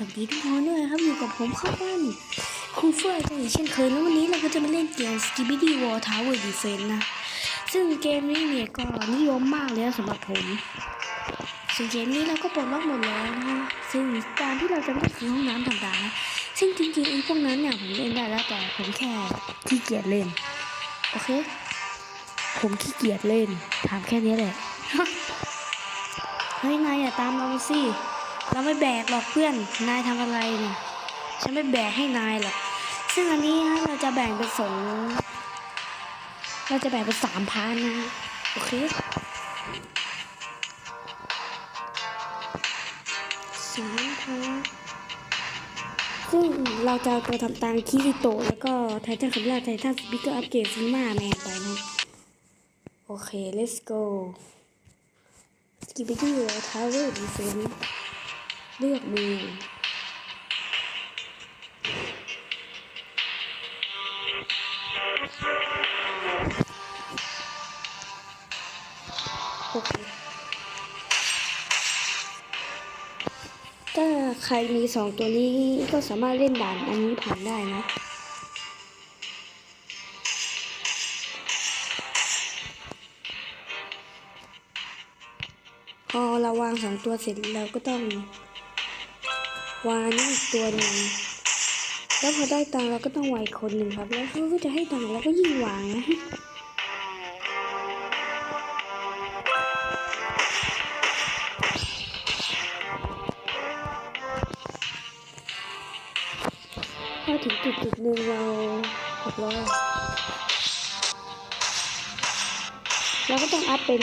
สวัสดีทุกคนด้วยครับอยู่กับผมข้าวปั้นครูเฟื่อยกันอีกเช่นเคยแล้ววันนี้เราก็จะมาเล่นเกม Skibidi War Tower Defense นะ ซึ่งเกมนี้เนี่ยก็นิยมมากเลยสำหรับผมซึ่งเกมนี้เราก็ปลดล็อกหมดแล้วนะซึ่งการที่เราจะไม่คือห้องน้ำต่างๆนะซึ่งจริงๆไอ้พวกนั้นเนี่ยผมเล่นได้แล้วแต่ผมแค่ขี้เกียจเล่นโอเค ผมขี้เกียจเล่นถามแค่นี้แหละเฮ้ยนายอย่าตามเราสิ เราไม่แบกหรอกเพื่อน นายทำอะไรเนี่ย ฉันไม่แบกให้นายหรอก ซึ่งอันนี้ฮะเราจะแบ่งเป็นสองเราจะแบ่งเป็นสามพาร์ทนะ โอเคสามพาร์ทซึ่งเราจะไปทำตามคิริโตะแล้วก็ไททันคัมราไททันสปิเกอร์อัปเกรดซิมาแมนไปนะ โอเค let's go สกิปปี้ทาวเวอร์ดีเฟน เลือกมือโอเคถ้าใครมีสองตัวนี้ก็สามารถเล่นด่านอันนี้ผ่านได้นะพอเราวางสองตัวเสร็จเราก็ต้อง วานี่อีกตัวหนึ่งแล้วพอได้ตังเราก็ต้องวางอีกคนหนึ่งครับ แล้วเขาก็จะให้ตังเราก็ยิ่งวางนะพอถึงจุดจุดหนึ่งเราหกร้อยเราก็ต้องอัพเป็น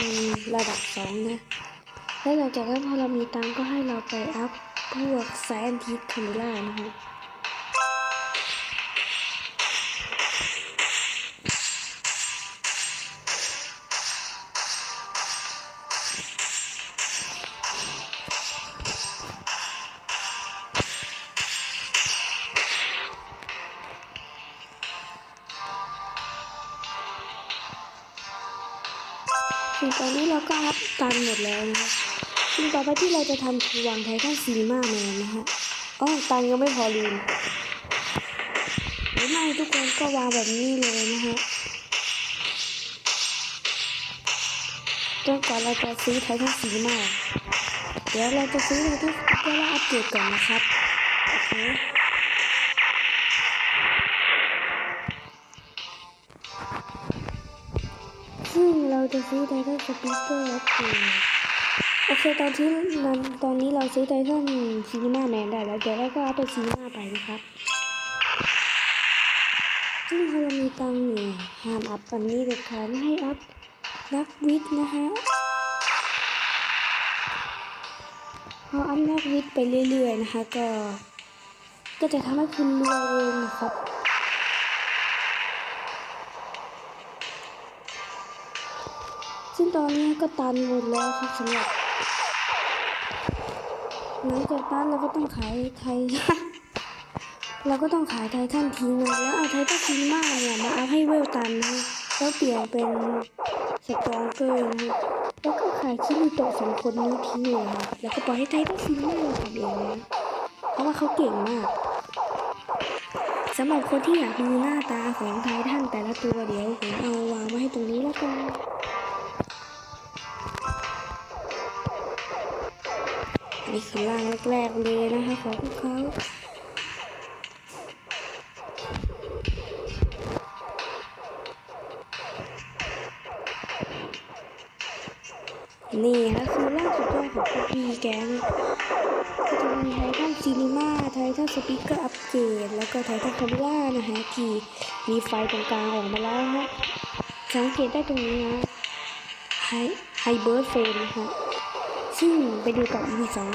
ระดับสองนะ แล้วหลังจากนั้นพอเรามีตังก็ให้เราไปอัพ พวกไซแอนทิสคาเมล่านะฮะถึงตอนนี้เราก็อัพตังค์หมดแล้วนะคะ สิ่งต่อไปที่เราจะทำคือวางไททันซีมาแมนนะฮะอ๋อตังยังไม่พอลืมหรือไม่ทุกคนก็วางแบบนี้เลยนะฮะจนกว่าเราจะซื้อไททันซีมาเดี๋ยวเราจะซื้อไททันสปิเกอร์และอัปเกรดก่อนนะครับโอเคซึ่งเราจะซื้อไททันสปิเกอร์อัปเกรด โอเคตอนที่นั้นตอนนี้เราซื้อไททันซีนีมาแมนได้แล้ว เดี๋ยวเราก็เอาไปซีนีมาไปนะครับซึ่งพอเรามีตังค์อยู่ห้ามอัพอันนี้เด็ดขาดไม่ให้อัพนักวิทย์นะฮะพออัพนักวิทย์ไปเรื่อยๆนะคะก็ ก็จะทำให้คุณรวยเองนะครับซึ่งตอนนี้ก็ตันหมดแล้วครับสำหรับ หลังจากนั้นเราก็ต้องขายไทย เราก็ต้องขายไททันทิ้งนะแล้วเอาไททันทิ้งมากเนี่ยมาเอัพให้เวลตันนะแล้วเปลี่ยนเป็นสตรองเกอร์นะแล้วก็ขายคิริโตะสองคนนี้ทิ้งเลยนะแล้วก็ปล่อยให้ไททันทิ้งมากทำเองนะเพราะว่าเขาเก่งมากสำหรับคนที่อยากดูหน้าตาของไททันแต่ละตัวเดี๋ยวผมเอาวางไว้ให้ตรงนี้แล้วกัน นี่คือร่างแรกๆเลยนะคะของพวกเขานี่นะคือร่าสุดยอดของพวกพี่แกงก็จะมีไททันซีนีมาไททันสปีกเกอร์อัปเกรดแล้วก็ไททันคาม่านะฮะที่มีไฟตรงกลางออกมาแล้วฮะสังเกตได้ตรงนี้นะไฮไฮเบิร์ดเฟนนะคะ ซึ่งไปดูกับ EP สอง